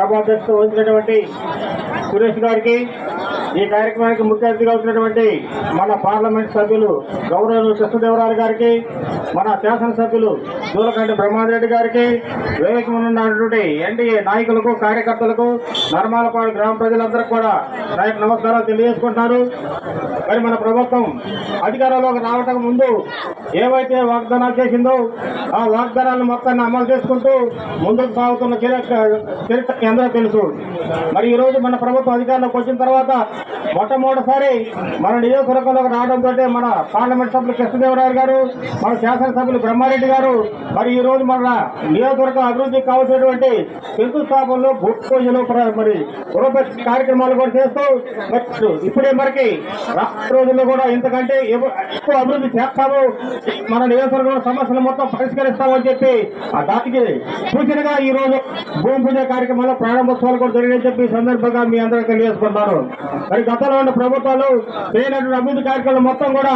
సభాధ్యక్షత వహించినటువంటి సురేష్ గారికి ఈ కార్యక్రమానికి ముఖ్య అతిథిగా వచ్చినటువంటి మన పార్లమెంట్ సభ్యులు గౌరవ కృష్ణదేవరాయలు గారికి మన శాసనసభ్యులు దూలకంటి బ్రహ్మారెడ్డి గారికి వేదిక ఎన్డీఏ నాయకులకు కార్యకర్తలకు నర్మాలపాడు గ్రామ ప్రజలందరికీ కూడా నాయకు నమస్కారాలు తెలియజేసుకుంటున్నారు. మరి మన ప్రభుత్వం అధికారంలోకి రావటం ముందు ఏవైతే వాగ్దానాలు చేసిందో ఆ వాగ్దానాలను మొత్తాన్ని అమలు చేసుకుంటూ ముందుకు సాగుతున్న చరిత్ర చరిత్ర మీ అందరూ తెలుసు. మరి ఈరోజు మన ప్రభుత్వం అధికారంలోకి వచ్చిన తర్వాత మొట్టమొదటిసారి మన నియోజకవర్గంలోకి రావడంతో మన పార్లమెంట్ సభ్యులు కృష్ణదేవరాయలు గారు మన శాసనసభ్యులు బ్రహ్మారెడ్డి గారు మరి ఈ రోజు మన నియోజకవర్గం అభివృద్ధికి కావాల్సినటువంటి శంకుస్థాపనలో భూమి పూజలు మరి కార్యక్రమాలు కూడా చేస్తూ ఇప్పుడే మనకి రాష్ట్ర రోజుల్లో కూడా ఇంతకంటే ఎక్కువ అభివృద్ధి చేస్తాము. మన నియోజకవర్గంలో సమస్యలు మొత్తం పరిష్కరిస్తామని చెప్పి ఆ దాటికి సూచనగా ఈ రోజు భూమి పూజ కార్యక్రమంలో ప్రారంభోత్సవాలు కూడా జరిగాయని చెప్పి ఈ సందర్భంగా మీ అందరికీ తెలియజేసుకుంటాను మరి గతంలో ఉన్న ప్రభుత్వాలు చేయనటువంటి అభివృద్ధి కార్యక్రమాలు మొత్తం కూడా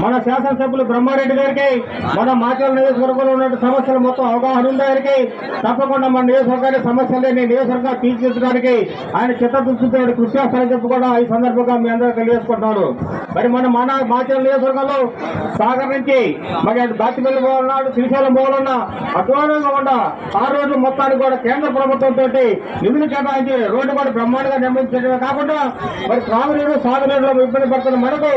మన శాసనసభ్యులు బ్రహ్మారెడ్డి గారికి మన మాచల నియోజకవర్గంలో ఉన్న సమస్యలు మొత్తం అవగాహన ఉంది ఆయనకి. తప్పకుండా మన నియోజకవర్గాన్ని సమస్యలు లేని నియోజకవర్గంగా తీర్చిదిద్దడానికి ఆయన చిత్తదృష్టితో కృషి చేస్తారని చెప్పి కూడా ఈ సందర్భంగా మీ అందరూ తెలియజేసుకుంటున్నారు మరి మన మన మాచల నియోజకవర్గంలో సాగర్ నుంచి మరి బాతిపల్లి పోవాలన్నాడు శ్రీశైలం పోవాలన్నా అధ్వానంగా ఉండ ఆ రోడ్లు మొత్తానికి కూడా కేంద్ర ప్రభుత్వంతో నిధులు కేటాయించి రోడ్డు కూడా బ్రహ్మాండంగా నిర్మించడమే కాకుండా మరి త్రాగునీరు సాగునీరులో ఇబ్బంది పడుతున్న మనకు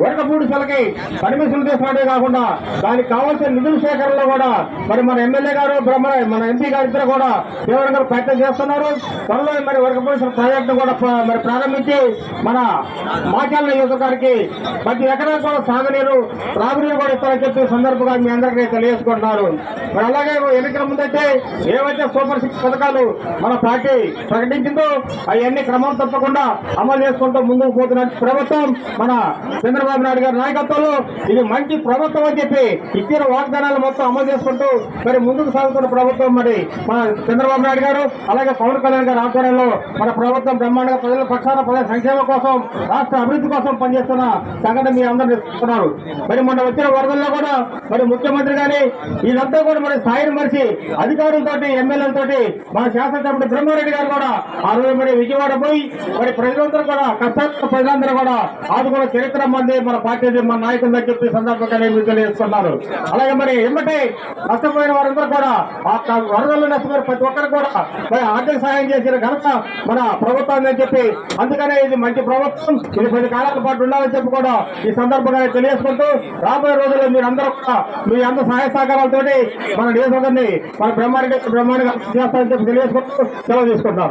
వరకపూడి సలకి పరిమిషన్ తీసుకోవడమే కాకుండా దానికి కావాల్సిన నిధుల సేకరణలో కూడా మరి మన ఎమ్మెల్యే గారు బ్రహ్మ మన ఎంపీ గారు ఇద్దరు కూడా తీవ్రంగా ప్రయత్నం చేస్తున్నారు. త్వరలో మరి వరకపూడి ప్రాజెక్టు కూడా మరి ప్రారంభించి మన మాచాల నియోజకవర్గానికి ప్రతి ఎకరాలు కూడా సాగునీరు త్రాగునీరు కూడా ఇస్తారని చెప్పి సందర్భంగా మీ అందరికీ తెలియజేసుకుంటున్నారు మరి అలాగే ఎన్నికల ముందైతే ఏవైతే సూపర్ సిక్స్ పథకాలు మన పార్టీ ప్రకటించిందో అవన్నీ క్రమం తప్పకుండా అమలు చేసుకుంటూ ముందుకు పోతున్న ప్రభుత్వం మన చంద్రబాబు నాయుడు గారి నాయకత్వంలో ఇది మంచి ప్రభుత్వం అని చెప్పి ఇచ్చిన వాగ్దానాలు మొత్తం అమలు చేసుకుంటూ మరి ముందుకు సాగుతున్న ప్రభుత్వం మరి మన చంద్రబాబు నాయుడు గారు అలాగే పవన్ కళ్యాణ్ గారి ఆధ్వర్యంలో మన ప్రభుత్వం బ్రహ్మాండంగా ప్రజల పక్షాన ప్రజల సంక్షేమ కోసం రాష్ట్ర అభివృద్ధి కోసం పనిచేస్తున్న సంఘటన మీ అందరూ తెలుసుకున్నారు. మరి మొన్న వచ్చిన వరదల్లో కూడా మరి ముఖ్యమంత్రి గారి ఇదంతా కూడా మరి స్థాయిని మరిచి అధికారులతో ఎమ్మెల్యేలతో మన శాసనసభ్యుడు బ్రహ్మారెడ్డి గారు కూడా ఆ రోజు మరి విజయవాడ పోయి మరి ప్రజలందరూ కూడా కష్టాలు ప్రజలందరూ కూడా ఆదుకున్న చరిత్ర మంది మన పార్టీ మన నాయకులని చెప్పి ఈ సందర్భంగా నేను తెలియజేస్తున్నారు అలాగే మరి ఎమ్మటే నష్టపోయిన వారందరూ కూడా ఆ క- వరదల్లో నష్టపోయిన ప్రతి ఒక్కరు కూడా మరి ఆర్థిక సహాయం చేసిన ఘనత మన ప్రభుత్వాన్ని అని చెప్పి అందుకనే ఇది మంచి ప్రభుత్వం ఇది పది కాలాల పాటు ఉండాలని చెప్పి కూడా ఈ సందర్భంగా తెలియజేసుకుంటూ రాబోయే రోజుల్లో మీరు అందరూ కూడా మీ అందరూ సహాయ సహకారాలతో మన నియోజకవర్గాన్ని మన బ్రహ్మాండ బ్రహ్మాండంగా చేస్తారని చెప్పి తెలియజేసుకుంటూ సెలవు తీసుకుంటాం